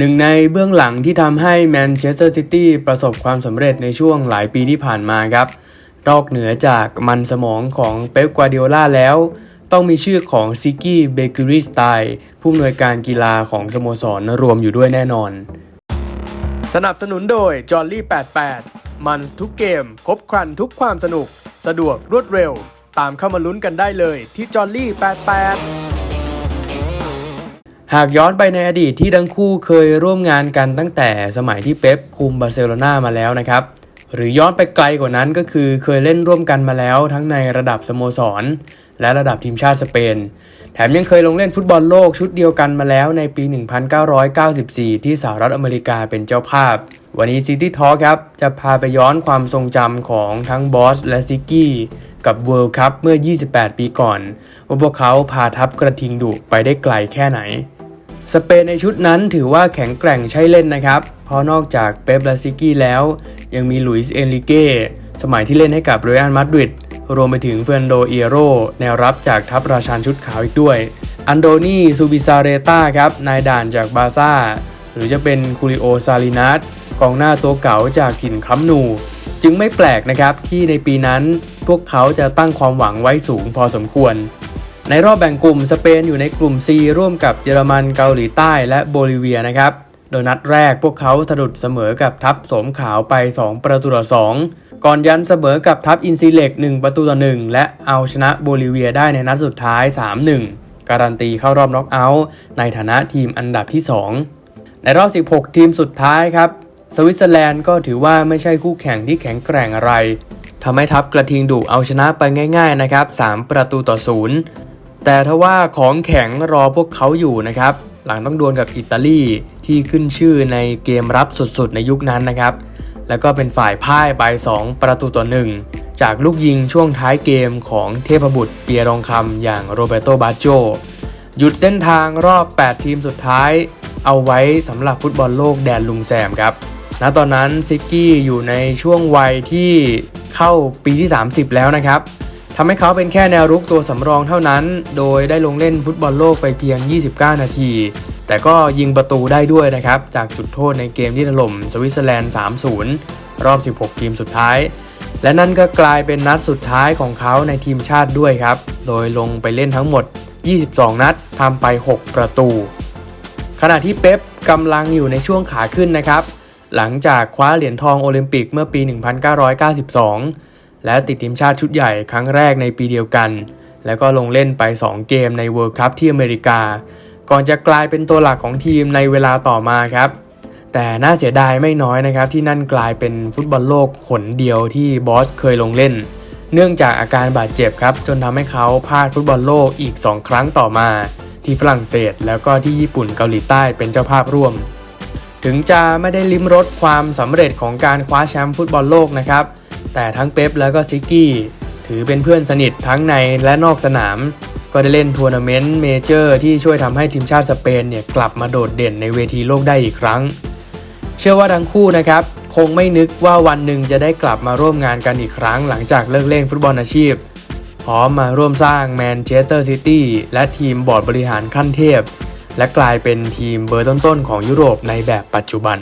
หนึ่งในเบื้องหลังที่ทำให้แมนเชสเตอร์ซิตี้ประสบความสำเร็จในช่วงหลายปีที่ผ่านมาครับ นอกเหนือจากมันสมองของเป๊ปกวาร์ดิโอลาแล้ว ต้องมีชื่อของซิกกี้เบเกอรี่สไตล์ผู้อำนวยการกีฬาของสโมสรรวมอยู่ด้วยแน่นอน สนับสนุนโดยจอ h ลี่88 มันทุกเกม ครบครันทุกความสนุก สะดวกรวดเร็ว ตามเข้ามาลุ้นกันได้เลยที่จอ h ลี่88 หากย้อนไปในอดีตที่ทั้งคู่เคยร่วมงานกันตั้งแต่สมัยที่เป๊ปคุมบาร์เซโลนามาแล้วนะครับ หรือย้อนไปไกลกว่านั้นก็คือเคยเล่นร่วมกันมาแล้วทั้งในระดับสโมสร และระดับทีมชาติสเปน แถมยังเคยลงเล่นฟุตบอลโลกชุดเดียวกันมาแล้วในปี 1994 ที่สหรัฐอเมริกาเป็นเจ้าภาพ วันนี้ซิตี้ทอครับจะพาไปย้อนความทรงจำของทั้งบอสและซิกกี้กับเวิลด์คัพเมื่อ 28 ปีก่อนว่าพวกเขาพาทัพกระทิงดุไปได้ไกลแค่ไหน สเปนในชุดนั้นถือว่าแข็งแกร่งใช่เล่นนะครับ เพราะนอกจากเป๊ปลาซิกี้แล้ว ยังมีลุยส์เอนริเก้สมัยที่เล่นให้กับเรอัลมาดริดรวมไปถึงเฟรนโดเอโรแนวรับจากทัพราชานชุดขาวอีกด้วย อันโดนีซูบิซาเรตาครับนายด่านจากบาซ่า หรือจะเป็นคูริโอซาลินัสกองหน้าตัวเก่าจากถิ่นคัมนู จึงไม่แปลกนะครับที่ในปีนั้นพวกเขาจะตั้งความหวังไว้สูงพอสมควร ในรอบแบ่งกลุ่มสเปนอยู่ในกลุ่ม C ร่วมกับเยอรมันเกาหลีใต้และโบลิเวียนะครับ โดยนัดแรกพวกเขาสะดุดเสมอกับทัพสมขาวไป 2 ประตูต่อ 2 ก่อนยันเสมอกับทัพอินซีเล็ก 1 ประตูต่อ 1 และเอาชนะโบลิเวียได้ในนัดสุดท้าย 3-1 การันตีเข้ารอบน็อกเอาท์ในฐานะทีมอันดับที่ 2 ในรอบ 16 ทีมสุดท้ายครับ สวิตเซอร์แลนด์ก็ถือว่าไม่ใช่คู่แข่งที่แข็งแกร่งอะไรทำให้ทัพกระทิงดุเอาชนะไปง่าย ๆ นะครับ 3 ประตูต่อศูนย์ แต่ทว่าของแข็งรอพวกเขาอยู่นะครับ หลังต้องดวลกับอิตาลีที่ขึ้นชื่อในเกมรับสุดๆ ในยุคนั้นนะครับ แล้วก็เป็นฝ่ายพ่ายไป 2 ประตูต่อ1จากลูกยิงช่วงท้ายเกมของเทพบุตรเปียรองคำอย่างโรเบโตบาโจหยุดเส้นทางรอบ 8 ทีมสุดท้าย เอาไว้สำหรับฟุตบอลโลกแดนลุงแซมครับณตอนนั้นซิกกี้อยู่ในช่วงวัยที่เข้าปีที่ 30 แล้วนะครับ ทำให้เขาเป็นแค่แนวรุกตัวสำรองเท่านั้น โดยได้ลงเล่นฟุตบอลโลกไปเพียง 29 นาที แต่ก็ยิงประตูได้ด้วยนะครับ จากจุดโทษในเกมที่ถล่มสวิตเซอร์แลนด์ 3-0 รอบ 16 ทีมสุดท้าย และนั่นก็กลายเป็นนัดสุดท้ายของเขาในทีมชาติด้วยครับ โดยลงไปเล่นทั้งหมด 22 นัดทำไป 6 ประตู ขณะที่เป๊ปกำลังอยู่ในช่วงขาขึ้นนะครับ หลังจากคว้าเหรียญทองโอลิมปิกเมื่อปี 1992 และติดทีมชาติชุดใหญ่ครั้งแรกในปีเดียวกัน แล้วก็ลงเล่นไป 2 เกมในเวิ r ์ d คัพที่อเมริกา ก่อนจะกลายเป็นตัวหลักของทีมในเวลาต่อมาครับ แต่น่าเสียดายไม่น้อยนะครับ ที่นั่นกลายเป็นฟุตบอลโลกหนเดียวที่บอสเคยลงเล่น เนื่องจากอาการบาดเจ็บครับ จนทำให้เขาพลาดฟุตบอลโลกอีก 2 ครั้งต่อมา ที่ฝรั่งเศสแล้วก็ที่ญี่ปุ่นเกาหลีใต้เป็นเจ้าภาพร่วม ถึงจะไม่ได้ลิ้มรสความสำเร็จของการคว้าแชมป์ฟุตบอลโลกนะครับ แต่ทั้งเป๊ปแล้วก็ซิกกี้ถือเป็นเพื่อนสนิททั้งในและนอกสนาม ก็ได้เล่นทัวร์นาเมนต์เมเจอร์ที่ช่วยทำให้ทีมชาติสเปนเนี่ยกลับมาโดดเด่นในเวทีโลกได้อีกครั้ง เชื่อว่าทั้งคู่นะครับ คงไม่นึกว่าวันหนึ่งจะได้กลับมาร่วมงานกันอีกครั้ง หลังจากเลิกเล่นฟุตบอลอาชีพพร้อมมาร่วมสร้างแมนเชสเตอร์ซิตี้และทีมบอร์ดบริหารขั้นเทพ และกลายเป็นทีมเบอร์ต้นๆของยุโรปในแบบปัจจุบัน